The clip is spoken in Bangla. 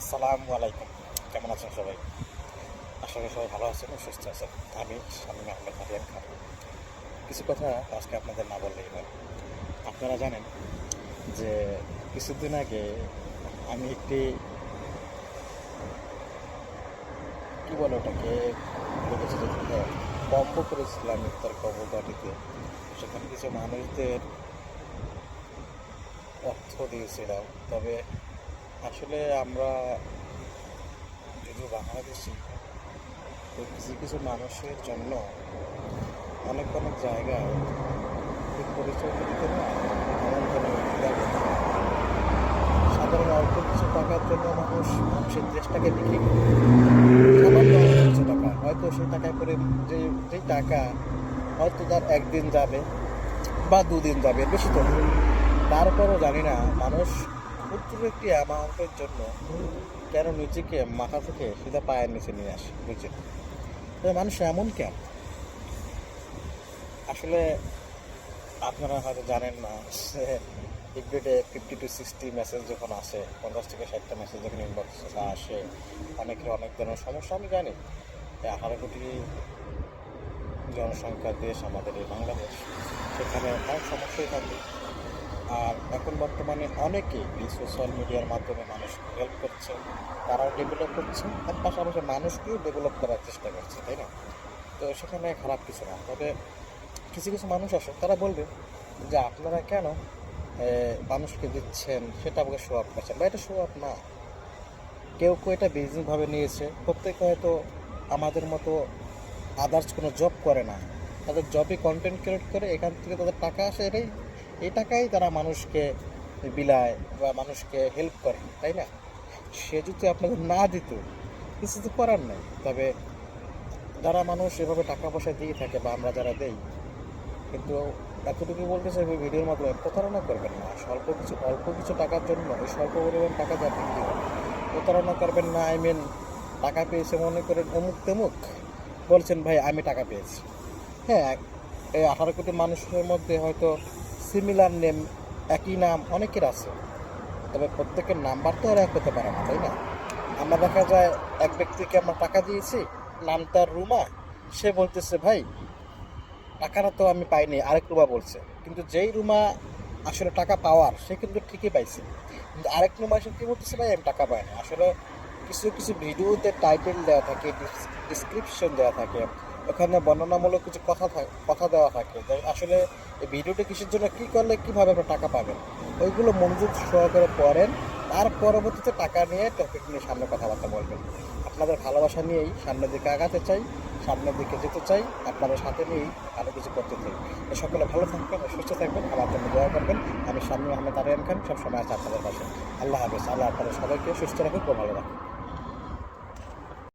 আসসালামু আলাইকুম। কেমন আছেন সবাই? আশা করি সবাই ভালো আছেন সুস্থ আছেন। আমি স্বামী আহমেদ হারিয়ান খান। কিছু কথা আজকে আপনাদের না বললেই নয় আপনারা জানেন যে কিছুদিন আগে আমি একটি কী বলে ওটাকে যে হ্যাঁ, করেছিলাম ইফতার কবরবাটিতে সেখানে কিছু মানুষদের অর্থ দিয়েছিলাম। তবে আসলে আমরা যদি বাংলাদেশি, তো কিছু কিছু মানুষের জন্য অনেক অনেক জায়গায় পরিচয় দিতে সাধারণ অল্প কিছু টাকার জন্য মানুষ মানুষের দেশটাকে বিক্রি করে। কিছু টাকা, হয়তো সেই টাকায় করে যে যেই টাকা হয়তো তার একদিন যাবে বা দুদিন যাবে, বেশি তো তারপরও জানি না, মানুষ ক্ষুদ্র একটি অ্যামাউন্টের জন্য কেন নিজেকে মাথা থেকে সিধা পায়ের নিচে নিয়ে আসে বুঝে মানুষ এমন কেন? আসলে আপনারা হয়তো জানেন না, যে ইকডেটে ফিফটি টু সিক্সটি মেসেজ যখন আসে, পঞ্চাশ থেকে ষাটটা মেসেজ যখন ইনবক্সে আসে, অনেকের অনেক ধরনের সমস্যা, আমি জানি। আঠারো কোটি জনসংখ্যার দেশ আমাদের এই বাংলাদেশ, সেখানে অনেক সমস্যাই থাকে। এখন বর্তমানে অনেকে এই সোশ্যাল মিডিয়ার মাধ্যমে মানুষকে হেল্প করছে, তারাও ডেভেলপ করছে, আর পাশাপাশি মানুষকেও ডেভেলপ করার চেষ্টা করছে, তাই না? তো সেখানে খারাপ কিছু না। তবে কিছু কিছু মানুষ আছে, তারা বলবে যে আপনারা কেন মানুষকে দিচ্ছেন, সেটা আমাকে শো আপ করছেন বা এটা শো আপ না। কেউ কেউ এটা বিজনেসভাবে নিয়েছে। প্রত্যেকে হয়তো আমাদের মতো আদার্স কোনো জব করে না। তাদের জবে কন্টেন্ট ক্রিয়েট করে, এখান থেকে তাদের টাকা আসে এটাই। এই টাকাই তারা মানুষকে বিলায় বা মানুষকে হেল্প করে, তাই না? সে যদি আপনাদের না দিত, কিছু তো করার নেই। তবে যারা মানুষ এভাবে টাকা পয়সা দিয়ে থাকে বা আমরা যারা দেই, কিন্তু এতটুকু বলতে চাই ওই ভিডিওর মাধ্যমে প্রতারণা করবেন না। স্বল্প কিছু, অল্প কিছু টাকার জন্য ওই স্বল্প পরিমাণ টাকা দিয়ে আপনি প্রতারণা করবেন না। আই মিন টাকা পেয়েছে মনে করেন অমুক তেমুক, বলছেন, ভাই, আমি টাকা পেয়েছি। হ্যাঁ এই আঠারো কোটি মানুষের মধ্যে হয়তো সিমিলার নেম, একই নাম অনেকের আছে। তবে প্রত্যেকের নাম্বার তো আর এক হতে পারে না, তাই না? আমরা দেখা যায় এক ব্যক্তিকে আমরা টাকা দিয়েছি, নাম তার রুমা। সে বলতেছে, ভাই, টাকাটা তো আমি পাইনি। আরেক রুমা বলছে, কিন্তু যেই রুমা আসলে টাকা পাওয়ার, সে কিন্তু ঠিকই পাইছে। কিন্তু আরেক রুমা এসে কী বলতেছে, ভাই, আমি টাকা পাইনি। আসলে কিছু কিছু ভিডিওতে টাইটেল দেওয়া থাকে ডিসক্রিপশন দেওয়া থাকে, ওখানে বর্ণনামূলক কিছু কথা কথা দেওয়া থাকে। আসলে এই ভিডিওটা কিসের জন্য, কী করলে, কীভাবে আপনার টাকা পাবেন? ওইগুলো মনোযোগ সহকারে পড়েন। তার পরবর্তীতে টাকা নিয়ে টপিক নিয়ে সামনে কথাবার্তা বলবেন। আপনাদের ভালোবাসা নিয়েই সামনের দিকে আগাতে চাই, সামনের দিকে যেতে চাই, আপনাদের সাথে নিয়েই আরও কিছু করতে চাই। তো সকলে ভালো থাকবেন, সুস্থ থাকবেন, আমার জন্য দোয়া করবেন। আমি স্বামী আহমেদ আরিয়ান খান, সবসময় আছে আপনাদের পাশে। আল্লাহ হাফেজ। আল্লাহ আপনাদের সবাইকে সুস্থ রাখুন ভালো রাখুন